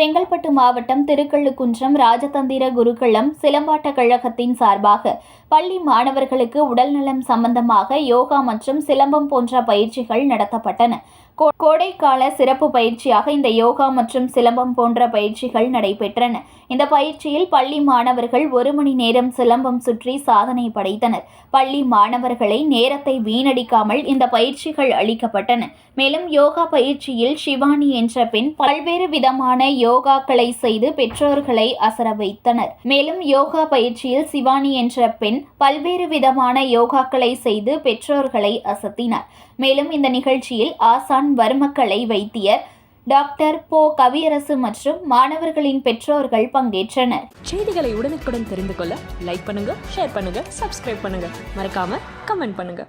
செங்கல்பட்டு மாவட்டம் திருக்கள்ளுக்குன்றம் ராஜதந்திர குருகுலம் சிலம்பாட்ட கழகத்தின் சார்பாக பள்ளி மாணவர்களுக்கு உடல்நலம் சம்பந்தமாக யோகா மற்றும் சிலம்பம் போன்ற பயிற்சிகள் நடத்தப்பட்டன. கோடைக்கால சிறப்பு பயிற்சியாக இந்த யோகா மற்றும் சிலம்பம் போன்ற பயிற்சிகள் நடைபெற்றன. இந்த பயிற்சியில் பள்ளி மாணவர்கள் ஒரு மணி நேரம் சிலம்பம் சுற்றி சாதனை படைத்தனர். பள்ளி மாணவர்களை நேரத்தை வீணடிக்காமல் இந்த பயிற்சிகள் அளிக்கப்பட்டன. மேலும் யோகா பயிற்சியில் சிவானி என்ற பெண் பல்வேறு விதமான யோகாக்களை செய்து பெற்றோர்களை அசர வைத்தனர். மேலும் யோகா பயிற்சியில் சிவானி என்ற பெண் பல்வேறு விதமான யோகாக்களை செய்து பெற்றோர்களை அசத்தினார். மேலும் இந்த நிகழ்ச்சியில் ஆசான் வர்மக்கலை வைத்தியர் டாக்டர் போ. கவியரசு மற்றும் மாணவர்களின் பெற்றோர்கள் பங்கேற்றனர். செய்திகளை உடனுக்குடன் தெரிந்து கொள்ள லைக் பண்ணுங்க ஷேர் பண்ணுங்க சப்ஸ்கிரைப் பண்ணுங்க. மறக்காம கமெண்ட் பண்ணுங்க.